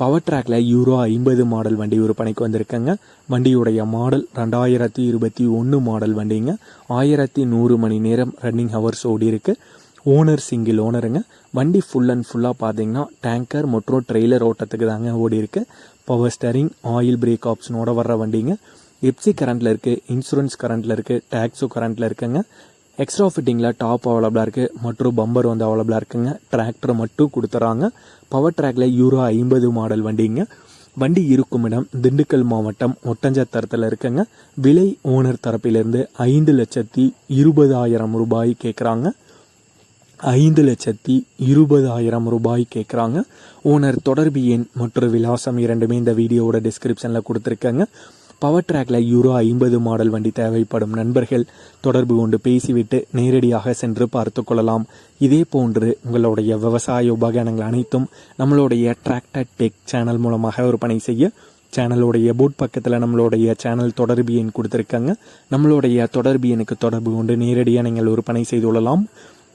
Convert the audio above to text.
Power ட்ராக்ல euro ஐம்பது model வண்டி விற்பனைக்கு வந்திருக்கங்க. வண்டியுடைய மாடல் ரெண்டாயிரத்தி இருபத்தி ஒன்று மாடல் வண்டிங்க. ஆயிரத்தி நூறு மணி நேரம் ரன்னிங் ஹவர்ஸ் ஓடி இருக்கு. ஓனர் சிங்கிள் ஓனருங்க வண்டி ஃபுல் அண்ட் ஃபுல்லாக பார்த்தீங்கன்னா டேங்கர் மற்றும் ட்ரெய்லர் ஓட்டத்துக்கு தாங்க ஓடி இருக்கு. பவர் ஸ்டரிங் ஆயில் பிரேக் ஆப்ஷனோட வர்ற வண்டிங்க. எப்சி கரண்ட்டில் இருக்குது இன்சூரன்ஸ் கரண்ட்டில் இருக்குது டேக்ஸோ கரண்ட்டில் இருக்குங்க. எக்ஸ்ட்ரா ஃபிட்டிங்கில் டாப் அவைலபிளாக இருக்குது மற்றும் பம்பர் வந்து அவைலபிளாக இருக்குங்க. டிராக்டர் மட்டும் கொடுத்துறாங்க. பவர் ட்ராக்ல யூரோ ஐம்பது மாடல் வண்டிங்க. வண்டி இருக்கும் இடம் திண்டுக்கல் மாவட்டம் ஒட்டஞ்சத்திரத்தில் இருக்குங்க. விலை ஓனர் தரப்பிலிருந்து ஐந்து லட்சத்தி இருபதாயிரம் ரூபாய் கேட்குறாங்க ஐந்து லட்சத்தி இருபதாயிரம் ரூபாய் கேட்குறாங்க ஓனர் தொடர்பு எண் மற்றும் விலாசம் இரண்டுமே இந்த வீடியோவோட டிஸ்கிரிப்ஷனில் கொடுத்துருக்கேங்க. பவர் ட்ராக்ல யூரோ ஐம்பது மாடல் வண்டி தேவைப்படும் நண்பர்கள் தொடர்பு கொண்டு பேசிவிட்டு நேரடியாக சென்று பார்த்து கொள்ளலாம். இதே போன்று உங்களுடைய விவசாய உபகரணங்கள் அனைத்தும் நம்மளுடைய டிராக்டர் டெக் சேனல் மூலமாக விற்பனை செய்ய சேனலுடைய போட் பக்கத்தில் நம்மளுடைய சேனல் தொடர்பு எண் கொடுத்துருக்காங்க. நம்மளுடைய தொடர்பு எண்ணுக்கு தொடர்பு கொண்டு நேரடியாக நீங்கள் விற்பனை செய்து கொள்ளலாம்.